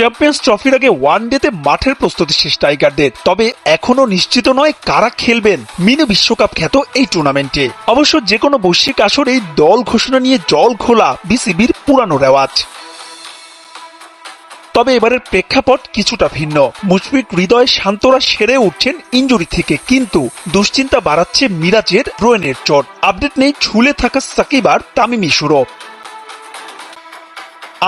Champions ট্রফির আগে one ডেতে মাঠের প্রস্তুতি শেষ টাইগারদের। তবে এখনও নিশ্চিত নয় কারা খেলবেন। মিনি বিশ্বকাপ খ্যাত এই টুর্নামেন্টে অবশ্য যে কোনো বৈশ্বিক আসরেই দল ঘোষণা নিয়ে জল খোলা বিসিবির পুরানো রেওয়াজ। তবে এবারের প্রেক্ষাপট কিছুটা ভিন্ন। মুশফিক হৃদয় শান্তরা সেরে উঠছেন ইঞ্জুরি থেকে, কিন্তু দুশ্চিন্তা বাড়াচ্ছে মিরাজের রোয়েনের চোট। আপডেট নেই ঝুলে থাকা সাকিব আর তামিম ইসুরও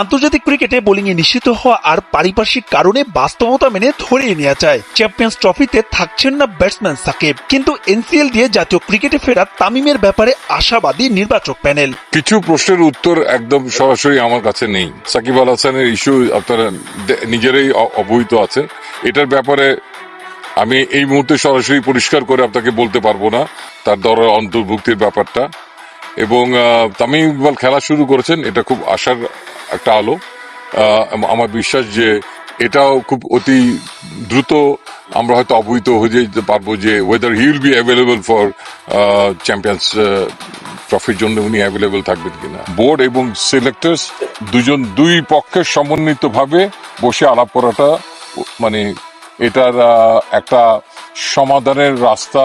আন্তর্জাতিক ক্রিকেটে বোলিংয়ে নিষিদ্ধ হওয়া আর পারিপার্শ্বিক কারণে বাস্তবতা মেনে ধরিয়ে নেওয়া যায়। চ্যাম্পিয়ন্স ট্রফিতে থাকছেন না ব্যাটসম্যান সাকিব। কিন্তু এনসিএল দিয়ে জাতীয় ক্রিকেটে ফেরা তামিমের ব্যাপারে আশাবাদী নির্বাচক প্যানেল। কিছু প্রশ্নের উত্তর একদম সরাসরি আমার কাছে নেই। সাকিব আল হাসানের ইস্যু আপনারা নিজেরাই অবহিত আছে। এটার ব্যাপারে আমি এই মুহূর্তে সরাসরি পরিষ্কার করে আপনাকে বলতে পারব না, তার দরের অন্তর্ভুক্তির ব্যাপারটা। এবং তামিম ইকবাল খেলা শুরু করেছেন, এটা খুব আশার একটা আলো। আমার বিশ্বাস যে এটাও খুব অতি দ্রুত আমরা হয়তো অবহিত হয়ে যেতে পারব যে whether he will be available for champions ট্রফির জন্য উনি অ্যাভেলেবল থাকবেন কিনা। বোর্ড এবং সিলেক্টার্স দুজন দুই পক্ষের সমন্বিতভাবে বসে আলাপ করাটা মানে এটার একটা সমাধানের রাস্তা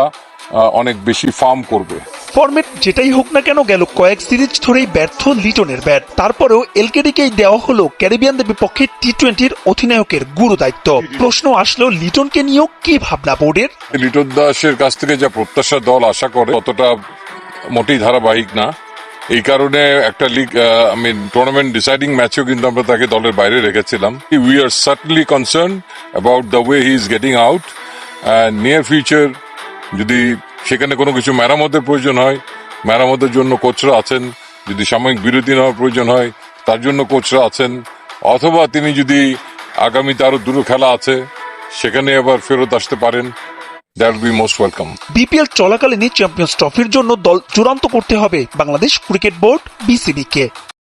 অনেক বেশি ফার্ম করবে। ফরম্যাট যেটাই হোক না কেন গেল কয়েক সিরিজ ধরেই ব্যর্থ লিটনের ব্যাট। তারপরেও এলকেডিকেই দেওয়া হলো ক্যারিবিয়ানদের বিপক্ষে টি টোয়েন্টির অধিনায়কের গুরু দায়িত্ব। প্রশ্ন আসলো লিটনকে নিয়েও কি ভাবনা বোর্ডের? লিটন দাসের কাছ থেকে যা প্রত্যাশা দল আশা করে অতটা মোটেই ধারাবাহিক না। এই কারণে একটা লিগ আমি টুর্নামেন্ট ডিসাইডিং ম্যাচেও কিন্তু আমরা তাকে দলের বাইরে রেখেছিলাম। We are certainly concerned about the way he is getting out near future যদি সেখানে কোনো কিছু মেরামতের প্রয়োজন হয়, মেরামতের জন্য কোচরা আছেন, যদি সাময়িক বিরতি নেওয়ার প্রয়োজন হয়, তার জন্য কোচরা আছেন, অথবা তিনি যদি আগামীতে আরও দুটো খেলা আছে, সেখানে আবার ফেরত আসতে পারেন। That be most welcome BPL চলাকালীনই champions ট্রফির জন্য দল চূড়ান্ত করতে হবে। Bangladesh cricket board বিসিবিকে